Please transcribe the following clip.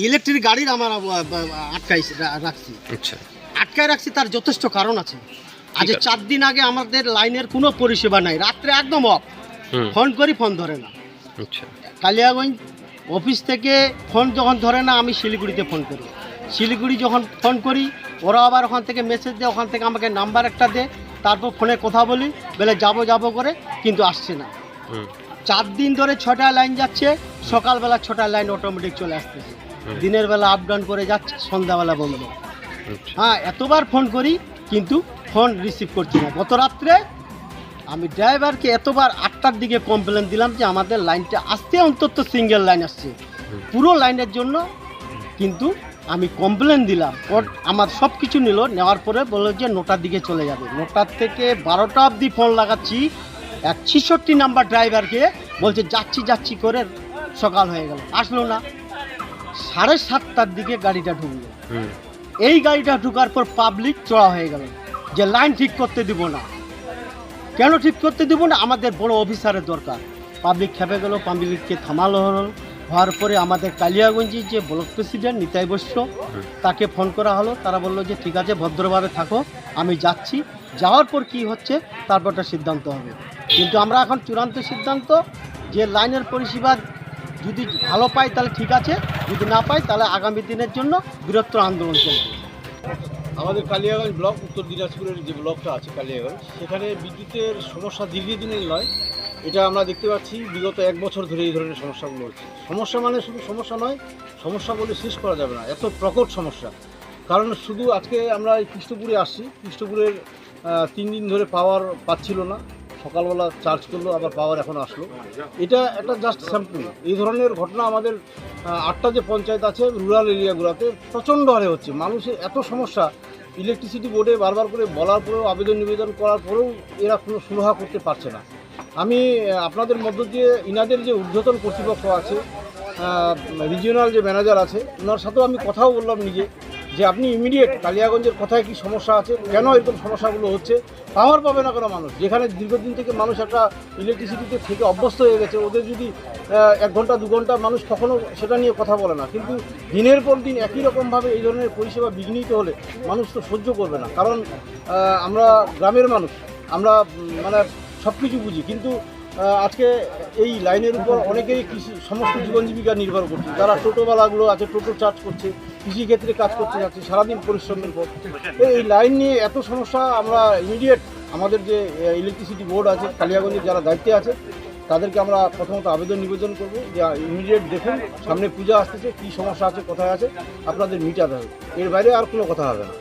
Electric গাড়ির আমার আটকাই রাখছি। আচ্ছা। আটকায় রাখছি তার যথেষ্ট কারণ আছে। আজ চার দিন আগে আমাদের লাইনের কোনো পরিষেবা নাই। রাত্রে একদম অফ ফোন করি ফোন ধরে না। আচ্ছা। কালিয়াগঞ্জ অফিস থেকে ফোন যখন ধরে না আমি শিলিগুড়িতে ফোন করি। শিলিগুড়ি যখন ফোন করি ওরা আবার ওখান থেকে মেসেজ দেয় ওখান থেকে আমাকে নাম্বার একটা দে তারপর ফোনে কথা বলি বলে যাব যাব করে কিন্তু আসছে না। চার দিন ধরে ছটা লাইন যাচ্ছে সকালবেলা ছটায় লাইন অটোমেটিক চলে আসতেছে। দিনের বেলা আপ ডাউন করে যাচ্ছে সন্ধ্যাবেলা বন্ধ। আচ্ছা। হ্যাঁ এতবার ফোন করি কিন্তু ফোন রিসিভ করছি না। গত রাত্রে আমি ড্রাইভারকে এতবার আটটার দিকে কমপ্লেন দিলাম যে আমাদের লাইনটা আসতে অন্তত সিঙ্গেল লাইন আসছে। পুরো লাইনের জন্য কিন্তু আমি কমপ্লেন দিলাম। ওর আমার সব কিছু নিল নেওয়ার পরে বলল যে নটার দিকে চলে যাবে। নটার থেকে বারোটা অবধি ফোন লাগাচ্ছি। এক ছিষট্টি নাম্বার ড্রাইভারকে বলছে যাচ্ছি যাচ্ছি করে সকাল হয়ে গেল। আসলো না। সাড়ে সাতটার দিকে গাড়িটা ঢুকলো। এই গাড়িটা ঢুকার পর পাবলিক চড়া হয়ে গেল যে লাইন ঠিক করতে দিব না। কেন ঠিক করতে দিব না? আমাদের বড় অফিসারের দরকার। পাবলিক খেপে গেল পাবলিককে থামালো হলো। হওয়ার পরে আমাদের কালিয়াগঞ্জের যে ব্লক প্রেসিডেন্ট নিতাই বৈশ্য তাকে ফোন করা হলো। তারা বলল যে ঠিক আছে ভদ্রভাবে থাকো আমি যাচ্ছি। যাওয়ার পর কি হচ্ছে? তারপর একটা সিদ্ধান্ত হবে। কিন্তু আমরা এখন চূড়ান্ত সিদ্ধান্ত যে লাইনের পরিষেবা যদি ভালো পাই তাহলে ঠিক আছে। যদি না পাই, তাহলে আগামী দিনের জন্য বৃহত্তর আন্দোলন চলবে আমাদের কালিয়াগঞ্জ ব্লক, উত্তর দিনাজপুরের যে ব্লকটা আছে কালিয়াগঞ্জ, সেখানে বিদ্যুতের সমস্যা দীর্ঘদিনের নয়। এটা আমরা দেখতে পাচ্ছি, বিগত এক বছর ধরে এই ধরনের সমস্যাগুলো হচ্ছে। সমস্যা মানে শুধু সমস্যা নয়, সমস্যা বলে শেষ করা যাবে না। এত প্রকট সমস্যা। কারণ শুধু আজকে আমরা এই কৃষ্ণপুরে আসছি, কৃষ্ণপুরের তিন দিন ধরে পাওয়ার পাচ্ছিল না। সকালবেলা চার্জ করল, আবার পাওয়ার এখন আসলো। এটা একটা জাস্ট স্যাম্পল এই ধরনের ঘটনা আমাদের আটটা যে পঞ্চায়েত আছে রুরাল এরিয়াগুলোতে প্রচণ্ড হারে হচ্ছে। মানুষের এত সমস্যা। ইলেকট্রিসিটি বোর্ডে বারবার করে বলার পরেও, আবেদন নিবেদন করার পরেও এরা কোনো সুরাহা করতে পারছে না। আমি আপনাদের মধ্য দিয়ে ইনাদের যে ঊর্ধ্বতন কর্তৃপক্ষ আছে রিজিওনাল যে ম্যানেজার আছে, ওনার সাথেও আমি কথাও বললাম নিজে। যে আপনি ইমিডিয়েট কালিয়াগঞ্জের কোথায় কি সমস্যা আছে, কেন এরকম সমস্যাগুলো হচ্ছে, পাওয়ার পাবে না কোনো মানুষ? যেখানে দীর্ঘদিন থেকে মানুষ একটা ইলেকট্রিসিটিতে থেকে অভ্যস্ত হয়ে গেছে, ওদের যদি এক ঘণ্টা, দু ঘণ্টা মানুষ কখনো সেটা নিয়ে কথা বলে না। কিন্তু দিনের পর দিন একই রকমভাবে এই ধরনের পরিষেবা বিঘ্নিত হলে মানুষ তো সহ্য করবে না। কারণ আমরা গ্রামের মানুষ, আমরা মানে সব কিছু বুঝি। কিন্তু আজকে এই লাইনের উপর অনেকেই কৃষি সমস্ত জীবন জীবিকা নির্ভর করছে। যারা টোটোওয়ালাগুলো আছে, টোটো চার্জ করছে, কৃষিক্ষেত্রে কাজ করতে যাচ্ছে, সারাদিন পরিশ্রমের পর। এই লাইন নিয়ে এত সমস্যা আমরা ইমিডিয়েট আমাদের যে ইলেকট্রিসিটি বোর্ড আছে, কালিয়াগঞ্জের যারা দায়িত্বে আছে, তাদেরকে আমরা প্রথমত আবেদন নিবেদন করব যে ইমিডিয়েট দেখুন, সামনে পূজা আসতেছে, কী সমস্যা আছে, কোথায় আছে, আপনাদের মিটাতে হবে। এর বাইরে আর কোনো কথা হবে না।